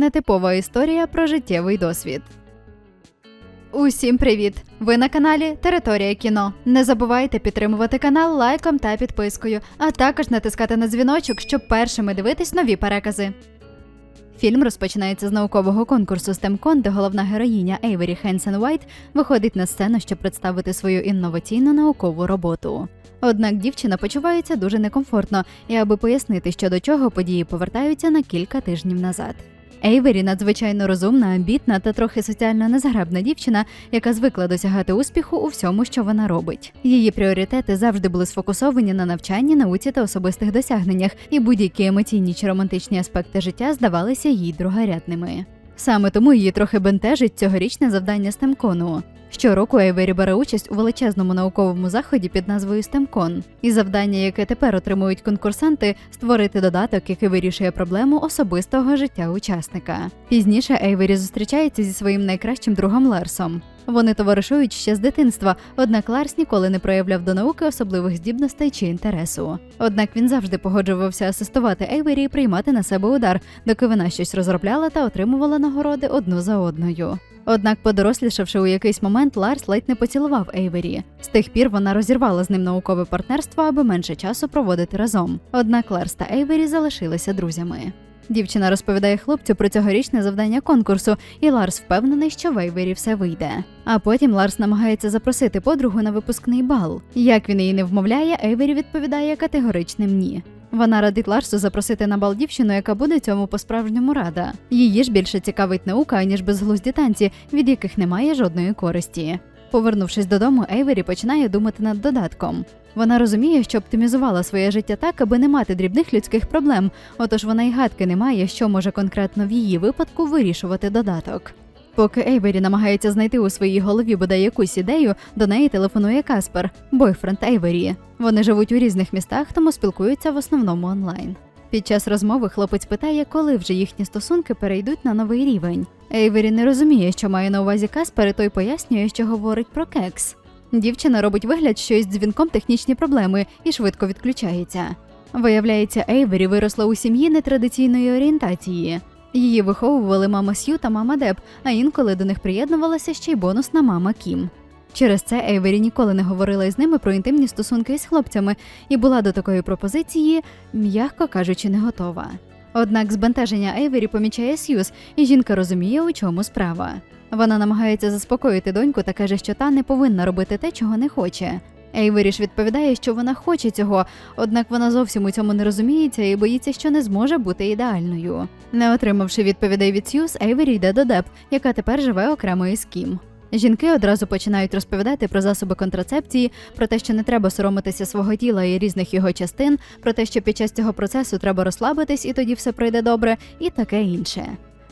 Нетипова історія про життєвий досвід. Усім привіт! Ви на каналі Територія кіно. Не забувайте підтримувати канал лайком та підпискою, а також натискати на дзвіночок, щоб першими дивитись нові перекази. Фільм розпочинається з наукового конкурсу STEMCon, де головна героїня Ейвері Хенсен Уайт виходить на сцену, щоб представити свою інноваційну наукову роботу. Однак дівчина почувається дуже некомфортно, і аби пояснити, що до чого події повертаються на кілька тижнів назад. Ейвері надзвичайно розумна, амбітна та трохи соціально незграбна дівчина, яка звикла досягати успіху у всьому, що вона робить. Її пріоритети завжди були сфокусовані на навчанні, науці та особистих досягненнях, і будь-які емоційні чи романтичні аспекти життя здавалися їй другорядними. Саме тому її трохи бентежить цьогорічне завдання стемкону. Щороку Ейвері бере участь у величезному науковому заході під назвою STEMCon. І завдання, яке тепер отримують конкурсанти, створити додаток, який вирішує проблему особистого життя учасника. Пізніше Ейвері зустрічається зі своїм найкращим другом Ларсом. Вони товаришують ще з дитинства, однак Ларс ніколи не проявляв до науки особливих здібностей чи інтересу. Однак він завжди погоджувався асистувати Ейвері і приймати на себе удар, доки вона щось розробляла та отримувала нагороди одну за одною. Однак, подорослішавши у якийсь момент, Ларс ледь не поцілував Ейвері. З тих пір вона розірвала з ним наукове партнерство, аби менше часу проводити разом. Однак Ларс та Ейвері залишилися друзями. Дівчина розповідає хлопцю про цьогорічне завдання конкурсу, і Ларс впевнений, що в Ейвері все вийде. А потім Ларс намагається запросити подругу на випускний бал. Як він її не вмовляє, Ейвері відповідає категоричним ні. Вона радить Ларсу запросити на бал дівчину, яка буде цьому по-справжньому рада. Її ж більше цікавить наука, аніж безглузді танці, від яких немає жодної користі. Повернувшись додому, Ейвері починає думати над додатком. Вона розуміє, що оптимізувала своє життя так, аби не мати дрібних людських проблем, отож вона й гадки не має, що може конкретно в її випадку вирішувати додаток. Поки Ейвері намагається знайти у своїй голові бодай якусь ідею, до неї телефонує Каспер, бойфренд Ейвері. Вони живуть у різних містах, тому спілкуються в основному онлайн. Під час розмови хлопець питає, коли вже їхні стосунки перейдуть на новий рівень. Ейвері не розуміє, що має на увазі Каспер, і той пояснює, що говорить про кекс. Дівчина робить вигляд, що із дзвінком технічні проблеми і швидко відключається. Виявляється, Ейвері виросла у сім'ї нетрадиційної орієнтації. Її виховували мама Сью та мама Деб, а інколи до них приєднувалася ще й бонусна мама Кім. Через це Ейвері ніколи не говорила із ними про інтимні стосунки із хлопцями і була до такої пропозиції, м'яко кажучи, не готова. Однак збентеження Ейвері помічає Сьюз, і жінка розуміє, у чому справа. Вона намагається заспокоїти доньку та каже, що та не повинна робити те, чого не хоче. Ейвері ж відповідає, що вона хоче цього, однак вона зовсім у цьому не розуміється і боїться, що не зможе бути ідеальною. Не отримавши відповідей від Сьюз, Ейвері йде до Деб, яка тепер живе окремо із Кім. Жінки одразу починають розповідати про засоби контрацепції, про те, що не треба соромитися свого тіла і різних його частин, про те, що під час цього процесу треба розслабитись і тоді все пройде добре, і таке інше.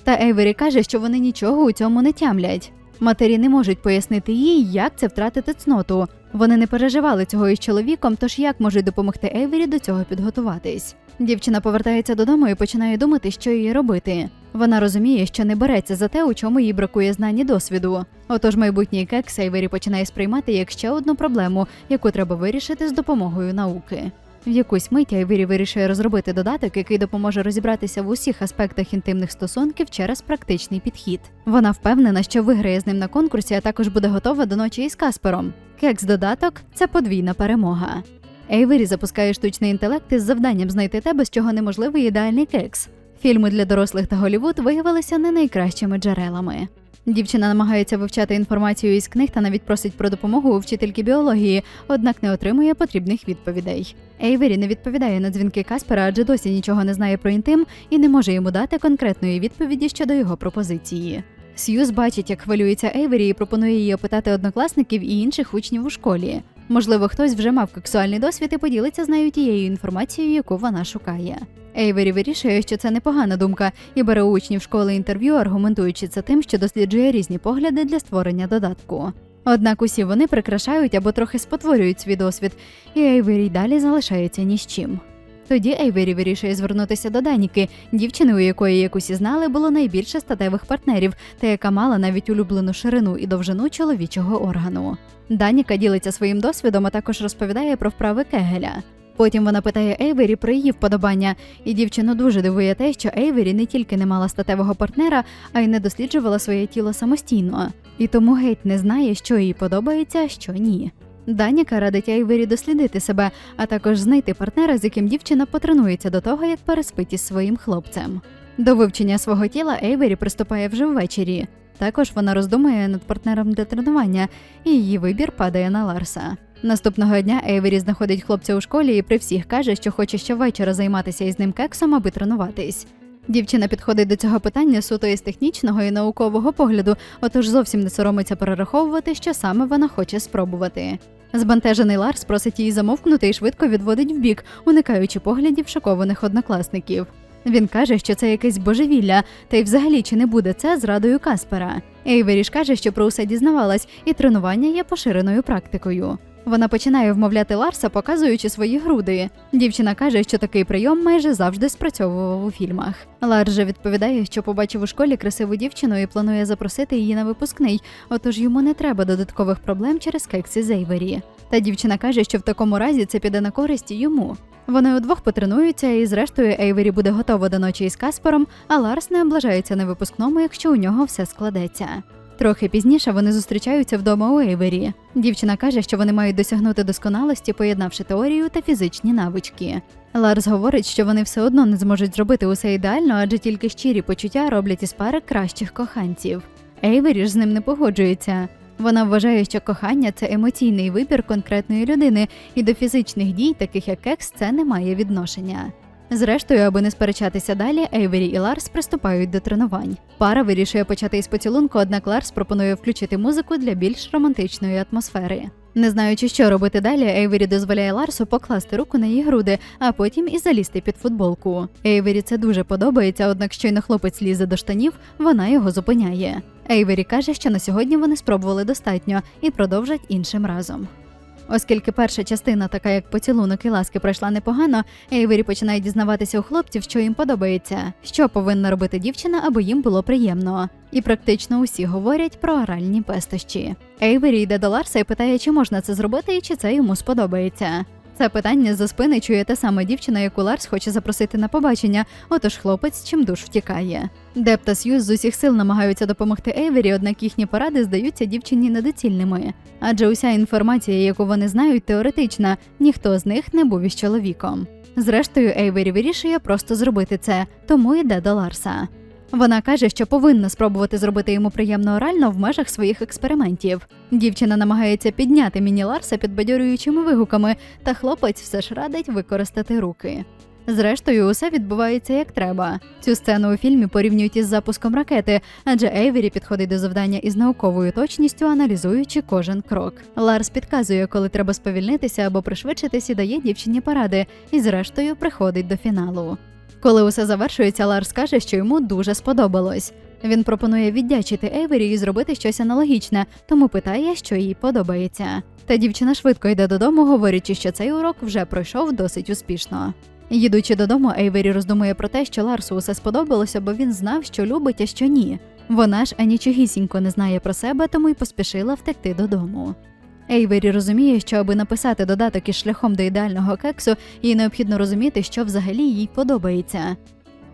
Та Ейвері каже, що вони нічого у цьому не тямлять. Матері не можуть пояснити їй, як це втратити цноту. Вони не переживали цього із чоловіком, тож як можуть допомогти Ейвері до цього підготуватись. Дівчина повертається додому і починає думати, що їй робити. Вона розуміє, що не береться за те, у чому їй бракує знань і досвіду. Отож, майбутній кекс Ейвері починає сприймати як ще одну проблему, яку треба вирішити з допомогою науки. В якусь мить Айвері вирішує розробити додаток, який допоможе розібратися в усіх аспектах інтимних стосунків через практичний підхід. Вона впевнена, що виграє з ним на конкурсі, а також буде готова до ночі із Каспером. Кекс-додаток це подвійна перемога. Ейвері запускає штучний інтелект із завданням знайти те, без чого неможливий ідеальний кекс. Фільми для дорослих та Голівуд виявилися не найкращими джерелами. Дівчина намагається вивчати інформацію із книг та навіть просить про допомогу у вчительки біології, однак не отримує потрібних відповідей. Ейвері не відповідає на дзвінки Каспера, адже досі нічого не знає про інтим і не може йому дати конкретної відповіді щодо його пропозиції. Сьюз бачить, як хвилюється Ейвері і пропонує їй опитати однокласників і інших учнів у школі. Можливо, хтось вже мав сексуальний досвід і поділиться з нею тією інформацією, яку вона шукає. Ейвері вирішує, що це непогана думка, і бере учнів школи інтерв'ю, аргументуючи це тим, що досліджує різні погляди для створення додатку. Однак усі вони прикрашають або трохи спотворюють свій досвід, і Ейвері далі залишається ні з чим. Тоді Ейвері вирішує звернутися до Даніки, дівчини, у якої, як усі знали, було найбільше статевих партнерів, та яка мала навіть улюблену ширину і довжину чоловічого органу. Даніка ділиться своїм досвідом, а також розповідає про вправи Кегеля. Потім вона питає Ейвері про її вподобання, і дівчину дуже дивує те, що Ейвері не тільки не мала статевого партнера, а й не досліджувала своє тіло самостійно, і тому геть не знає, що їй подобається, а що ні. Даніка радить Ейвері дослідити себе, а також знайти партнера, з яким дівчина потренується до того, як переспить із своїм хлопцем. До вивчення свого тіла Ейвері приступає вже ввечері. Також вона роздумує над партнером для тренування, і її вибір падає на Ларса. Наступного дня Ейвері знаходить хлопця у школі і при всіх каже, що хоче щовечора займатися із ним кексом, аби тренуватись. Дівчина підходить до цього питання суто із технічного і наукового погляду, отож зовсім не соромиться перераховувати, що саме вона хоче спробувати. Збентежений Ларс просить її замовкнути і швидко відводить вбік, уникаючи поглядів шокованих однокласників. Він каже, що це якесь божевілля, та й взагалі чи не буде це зрадою Каспера. Ейвері ж каже, що про усе дізнавалась, і тренування є поширеною практикою. Вона починає вмовляти Ларса, показуючи свої груди. Дівчина каже, що такий прийом майже завжди спрацьовував у фільмах. Ларс же відповідає, що побачив у школі красиву дівчину і планує запросити її на випускний, отож йому не треба додаткових проблем через кекси з Ейвері. Та дівчина каже, що в такому разі це піде на користь йому. Вони удвох потренуються, і зрештою Ейвері буде готова до ночі із Каспаром, а Ларс не облажається на випускному, якщо у нього все складеться. Трохи пізніше вони зустрічаються вдома у Ейвері. Дівчина каже, що вони мають досягнути досконалості, поєднавши теорію та фізичні навички. Ларс говорить, що вони все одно не зможуть зробити усе ідеально, адже тільки щирі почуття роблять із пари кращих коханців. Ейвері ж з ним не погоджується. Вона вважає, що кохання це емоційний вибір конкретної людини, і до фізичних дій, таких як кекс, це не має відношення. Зрештою, аби не сперечатися далі, Ейвері і Ларс приступають до тренувань. Пара вирішує почати із поцілунку, однак Ларс пропонує включити музику для більш романтичної атмосфери. Не знаючи, що робити далі, Ейвері дозволяє Ларсу покласти руку на її груди, а потім і залізти під футболку. Ейвері це дуже подобається, однак щойно хлопець лізе до штанів, вона його зупиняє. Ейвері каже, що на сьогодні вони спробували достатньо і продовжать іншим разом. Оскільки перша частина, така як поцілунок і ласки, пройшла непогано, Ейвері починає дізнаватися у хлопців, що їм подобається, що повинна робити дівчина, аби їм було приємно. І практично усі говорять про оральні пестощі. Ейвері йде до Ларса і питає, чи можна це зробити і чи це йому сподобається. Це питання за спини чує та сама дівчина, яку Ларс хоче запросити на побачення, отож хлопець чимдуж втікає. Деп та Сьюз з усіх сил намагаються допомогти Ейвері, однак їхні поради здаються дівчині недоцільними. Адже уся інформація, яку вони знають, теоретична, ніхто з них не був із чоловіком. Зрештою, Ейвері вирішує просто зробити це, тому йде до Ларса. Вона каже, що повинна спробувати зробити йому приємно орально в межах своїх експериментів. Дівчина намагається підняти міні Ларса підбадьорюючими вигуками, та хлопець все ж радить використати руки. Зрештою, усе відбувається як треба. Цю сцену у фільмі порівнюють із запуском ракети, адже Ейвері підходить до завдання із науковою точністю, аналізуючи кожен крок. Ларс підказує, коли треба сповільнитися або пришвидшитись і дає дівчині поради, і зрештою приходить до фіналу. Коли усе завершується, Ларс каже, що йому дуже сподобалось. Він пропонує віддячити Ейвері і зробити щось аналогічне, тому питає, що їй подобається. Та дівчина швидко йде додому, говорячи, що цей урок вже пройшов досить успішно. Їдучи додому, Ейвері роздумує про те, що Ларсу усе сподобалося, бо він знав, що любить, а що ні. Вона ж анічогісінько не знає про себе, тому й поспішила втекти додому. Ейвері розуміє, що аби написати додаток із шляхом до ідеального кексу, їй необхідно розуміти, що взагалі їй подобається.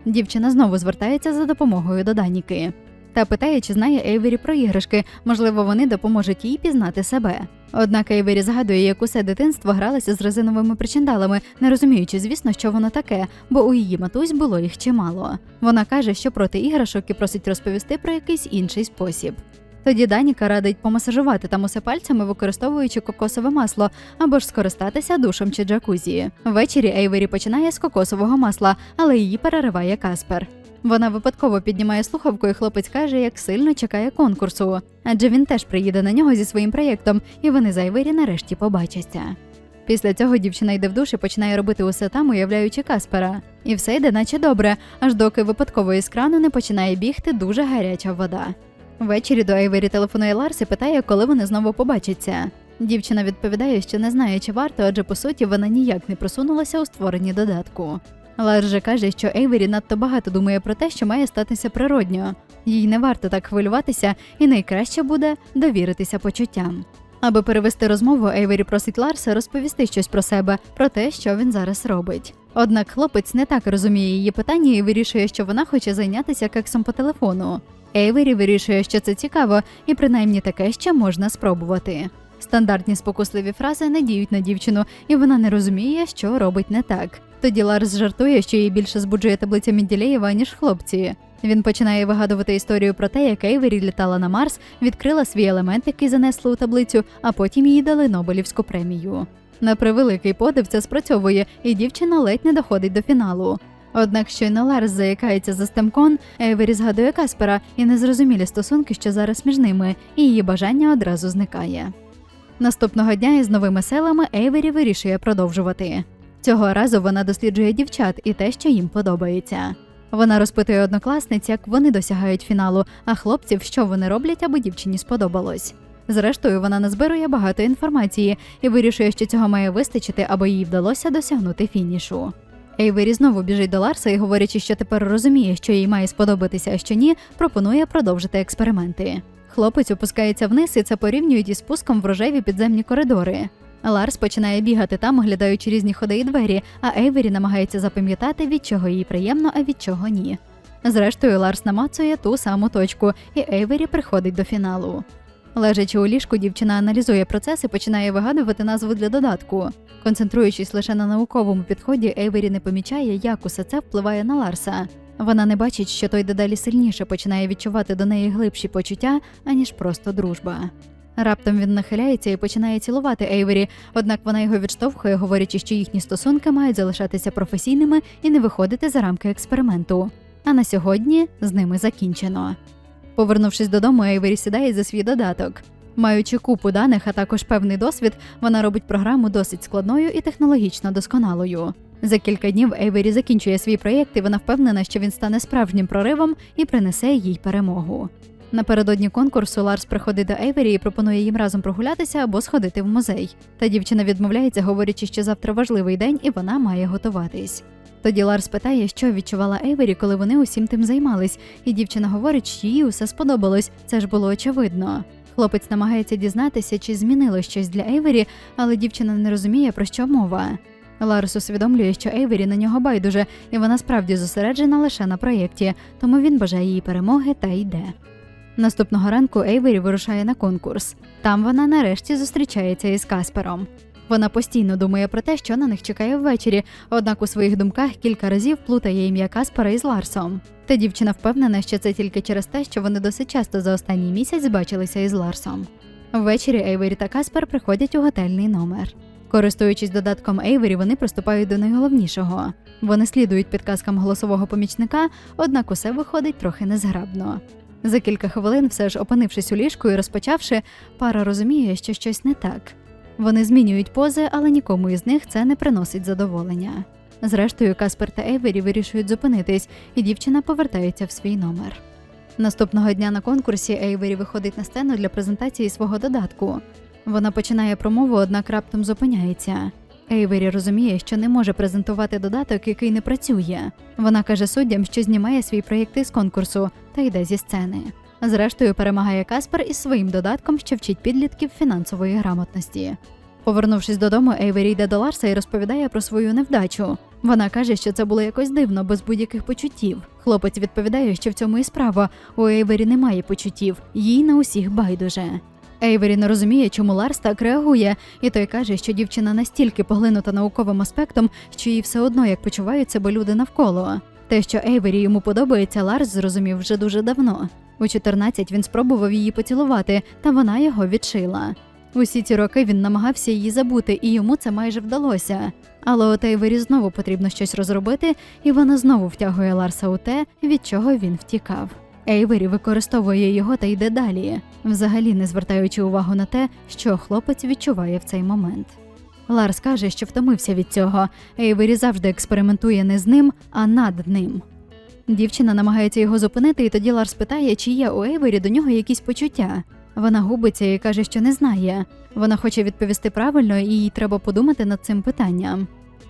Дівчина знову звертається за допомогою до Даніки та питає, чи знає Ейвері про іграшки, можливо, вони допоможуть їй пізнати себе. Однак Ейвері згадує, як усе дитинство гралося з резиновими причиндалами, не розуміючи, звісно, що воно таке, бо у її матусь було їх чимало. Вона каже, що проти іграшок і просить розповісти про якийсь інший спосіб. Тоді Даніка радить помасажувати там усе пальцями, використовуючи кокосове масло, або ж скористатися душем чи джакузі. Ввечері Ейвері починає з кокосового масла, але її перериває Каспер. Вона випадково піднімає слухавку, і хлопець каже, як сильно чекає конкурсу, адже він теж приїде на нього зі своїм проєктом, і вони з Айвері нарешті побачаться. Після цього дівчина йде в душ і починає робити усе там, уявляючи Каспера. І все йде, наче добре, аж доки випадково із крану не починає бігти дуже гаряча вода. Ввечері до Айвері телефонує Ларс і питає, коли вони знову побачаться. Дівчина відповідає, що не знає, чи варто, адже по суті вона ніяк не просунулася у створенні додатку. Ларс же каже, що Ейвері надто багато думає про те, що має статися природньо. Їй не варто так хвилюватися, і найкраще буде довіритися почуттям. Аби перевести розмову, Ейвері просить Ларса розповісти щось про себе, про те, що він зараз робить. Однак хлопець не так розуміє її питання і вирішує, що вона хоче зайнятися кексом по телефону. Ейвері вирішує, що це цікаво, і принаймні таке ще можна спробувати. Стандартні спокусливі фрази не діють на дівчину, і вона не розуміє, що робить не так. Тоді Ларс жартує, що її більше збуджує таблиця Менділеєва, ніж хлопці. Він починає вигадувати історію про те, як Ейвері літала на Марс, відкрила свій елемент, який занесли у таблицю, а потім їй дали Нобелівську премію. На превеликий подив це спрацьовує, і дівчина ледь не доходить до фіналу. Однак щойно Ларс заякається за стемкон, Ейвері згадує Каспера і незрозумілі стосунки, що зараз між ними, і її бажання одразу зникає. Наступного дня із новими силами Ейвері вирішує продовжувати. Цього разу вона досліджує дівчат і те, що їм подобається. Вона розпитує однокласниць, як вони досягають фіналу, а хлопців, що вони роблять, аби дівчині сподобалось. Зрештою, вона назбирує багато інформації і вирішує, що цього має вистачити, аби їй вдалося досягнути фінішу. Ейвері знову біжить до Ларса і, говорячи, що тепер розуміє, що їй має сподобатися, а що ні, пропонує продовжити експерименти. Хлопець опускається вниз і це порівнюють із спуском в рожеві підземні коридори. Ларс починає бігати там, оглядаючи різні ходи і двері, а Ейвері намагається запам'ятати, від чого їй приємно, а від чого ні. Зрештою, Ларс намацує ту саму точку, і Ейвері приходить до фіналу. Лежачи у ліжку, дівчина аналізує процес і починає вигадувати назву для додатку. Концентруючись лише на науковому підході, Ейвері не помічає, як усе це впливає на Ларса. Вона не бачить, що той дедалі сильніше починає відчувати до неї глибші почуття, аніж просто дружба. Раптом він нахиляється і починає цілувати Ейвері, однак вона його відштовхує, говорячи, що їхні стосунки мають залишатися професійними і не виходити за рамки експерименту. А на сьогодні з ними закінчено. Повернувшись додому, Ейвері сідає за свій додаток. Маючи купу даних, а також певний досвід, вона робить програму досить складною і технологічно досконалою. За кілька днів Ейвері закінчує свій проєкт, і вона впевнена, що він стане справжнім проривом і принесе їй перемогу. Напередодні конкурсу Ларс приходить до Ейвері і пропонує їм разом прогулятися або сходити в музей. Та дівчина відмовляється, говорячи, що завтра важливий день і вона має готуватись. Тоді Ларс питає, що відчувала Ейвері, коли вони усім тим займались, і дівчина говорить, що їй усе сподобалось. Це ж було очевидно. Хлопець намагається дізнатися, чи змінило щось для Ейвері, але дівчина не розуміє, про що мова. Ларс усвідомлює, що Ейвері на нього байдуже, і вона справді зосереджена лише на проєкті, тому він бажає їй перемоги та йде. Наступного ранку Ейвері вирушає на конкурс. Там вона нарешті зустрічається із Каспером. Вона постійно думає про те, що на них чекає ввечері, однак у своїх думках кілька разів плутає ім'я Каспера із Ларсом. Та дівчина впевнена, що це тільки через те, що вони досить часто за останній місяць бачилися із Ларсом. Ввечері Ейвері та Каспер приходять у готельний номер. Користуючись додатком Ейвері, вони приступають до найголовнішого. Вони слідують підказкам голосового помічника, однак усе виходить трохи незграбно. За кілька хвилин, все ж опинившись у ліжку і розпочавши, пара розуміє, що щось не так. Вони змінюють пози, але нікому із них це не приносить задоволення. Зрештою, Каспер та Ейвері вирішують зупинитись, і дівчина повертається в свій номер. Наступного дня на конкурсі Ейвері виходить на сцену для презентації свого додатку. Вона починає промову, однак раптом зупиняється. Ейвері розуміє, що не може презентувати додаток, який не працює. Вона каже суддям, що знімає свій проєкт із конкурсу та йде зі сцени. Зрештою, перемагає Каспер із своїм додатком, що вчить підлітків фінансової грамотності. Повернувшись додому, Ейвері йде до Ларса і розповідає про свою невдачу. Вона каже, що це було якось дивно, без будь-яких почуттів. Хлопець відповідає, що в цьому і справа. У Ейвері немає почуттів, їй на усіх байдуже. Ейвері не розуміє, чому Ларс так реагує, і той каже, що дівчина настільки поглинута науковим аспектом, що їй все одно як почувають себе люди навколо. Те, що Ейвері йому подобається, Ларс зрозумів вже дуже давно. У 14 він спробував її поцілувати, та вона його відшила. Усі ці роки він намагався її забути, і йому це майже вдалося. Але от Ейвері знову потрібно щось розробити, і вона знову втягує Ларса у те, від чого він втікав. Ейвері використовує його та йде далі, взагалі не звертаючи увагу на те, що хлопець відчуває в цей момент. Ларс каже, що втомився від цього. Ейвері завжди експериментує не з ним, а над ним. Дівчина намагається його зупинити, і тоді Ларс питає, чи є у Ейвері до нього якісь почуття. Вона губиться і каже, що не знає. Вона хоче відповісти правильно, і їй треба подумати над цим питанням.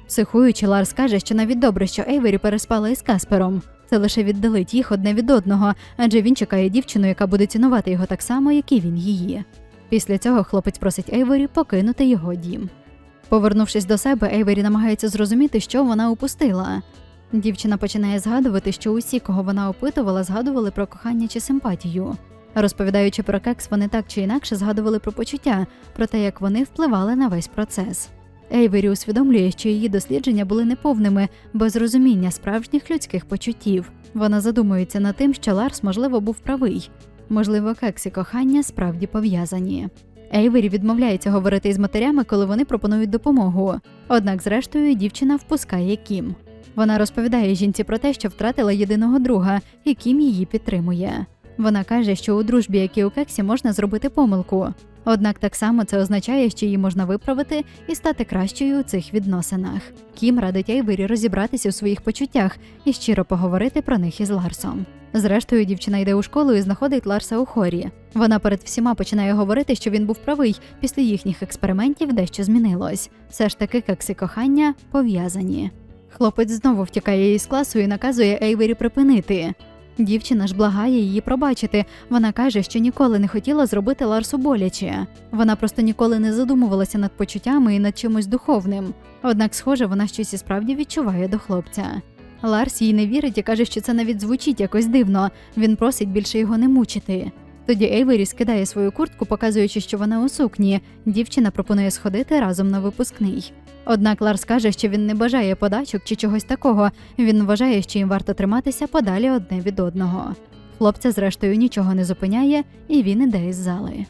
Психуючи, Ларс каже, що навіть добре, що Ейвері переспала із Каспером. Це лише віддалить їх одне від одного, адже він чекає дівчину, яка буде цінувати його так само, як і він її. Після цього хлопець просить Ейворі покинути його дім. Повернувшись до себе, Ейвері намагається зрозуміти, що вона упустила. Дівчина починає згадувати, що усі, кого вона опитувала, згадували про кохання чи симпатію. Розповідаючи про кекс, вони так чи інакше згадували про почуття, про те, як вони впливали на весь процес. Ейвері усвідомлює, що її дослідження були неповними, без розуміння справжніх людських почуттів. Вона задумується над тим, що Ларс, можливо, був правий. Можливо, кекс і кохання справді пов'язані. Ейвері відмовляється говорити із матерями, коли вони пропонують допомогу. Однак, зрештою, дівчина впускає Кім. Вона розповідає жінці про те, що втратила єдиного друга, і Кім її підтримує. Вона каже, що у дружбі, як і у кексі, можна зробити помилку. Однак так само це означає, що її можна виправити і стати кращою у цих відносинах. Кім радить Ейвері розібратися у своїх почуттях і щиро поговорити про них із Ларсом. Зрештою, дівчина йде у школу і знаходить Ларса у хорі. Вона перед всіма починає говорити, що він був правий. Після їхніх експериментів дещо змінилось. Все ж таки, кекси кохання пов'язані. Хлопець знову втікає із класу і наказує Ейвері припинити. Дівчина ж благає її пробачити. Вона каже, що ніколи не хотіла зробити Ларсу боляче. Вона просто ніколи не задумувалася над почуттями і над чимось духовним. Однак, схоже, вона щось і справді відчуває до хлопця. Ларс їй не вірить і каже, що це навіть звучить якось дивно. Він просить більше його не мучити. Тоді Ейвері скидає свою куртку, показуючи, що вона у сукні. Дівчина пропонує сходити разом на випускний. Однак Ларс каже, що він не бажає подачок чи чогось такого. Він вважає, що їм варто триматися подалі одне від одного. Хлопця, зрештою, нічого не зупиняє, і він іде із зали.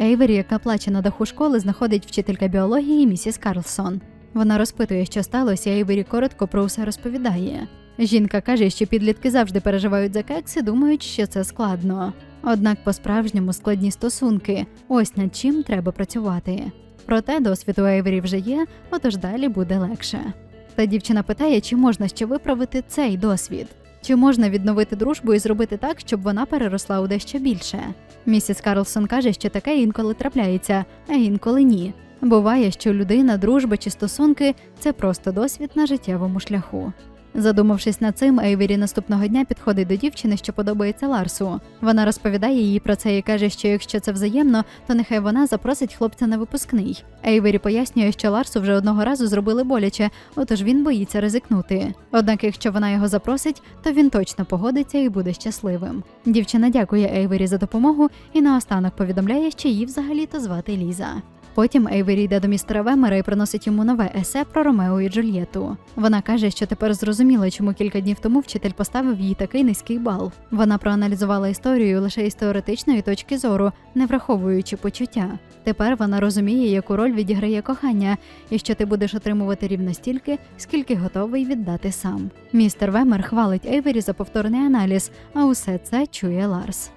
Ейвері, яка плаче на даху школи, знаходить вчителька біології місіс Карлсон. Вона розпитує, що сталося, і Ейвері коротко про все розповідає. Жінка каже, що підлітки завжди переживають за кекс і думають, що це складно. Однак по-справжньому складні стосунки ось над чим треба працювати. Проте досвід у Ейвері вже є, отож далі буде легше. Та дівчина питає, чи можна ще виправити цей досвід, чи можна відновити дружбу і зробити так, щоб вона переросла у дещо більше. Місіс Карлсон каже, що таке інколи трапляється, а інколи ні. Буває, що людина, дружба чи стосунки це просто досвід на життєвому шляху. Задумавшись над цим, Ейвері наступного дня підходить до дівчини, що подобається Ларсу. Вона розповідає їй про це і каже, що якщо це взаємно, то нехай вона запросить хлопця на випускний. Ейвері пояснює, що Ларсу вже одного разу зробили боляче, отож він боїться ризикнути. Однак, якщо вона його запросить, то він точно погодиться і буде щасливим. Дівчина дякує Ейвері за допомогу і наостанок повідомляє, що її взагалі-то звати Ліза. Потім Ейвері йде до містера Вемера і приносить йому нове есе про Ромео і Джульєту. Вона каже, що тепер зрозуміла, чому кілька днів тому вчитель поставив їй такий низький бал. Вона проаналізувала історію лише із теоретичної точки зору, не враховуючи почуття. Тепер вона розуміє, яку роль відіграє кохання, і що ти будеш отримувати рівно стільки, скільки готовий віддати сам. Містер Вемер хвалить Ейвері за повторний аналіз, а усе це чує Ларс.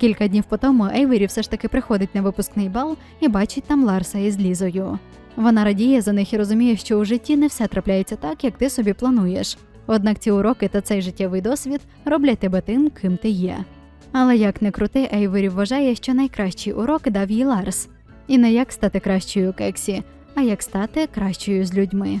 Кілька днів по тому Ейвері все ж таки приходить на випускний бал і бачить там Ларса із Лізою. Вона радіє за них і розуміє, що у житті не все трапляється так, як ти собі плануєш. Однак ці уроки та цей життєвий досвід роблять тебе тим, ким ти є. Але як не крути, Ейвері вважає, що найкращий урок дав їй Ларс. І не як стати кращою кексі, а як стати кращою з людьми.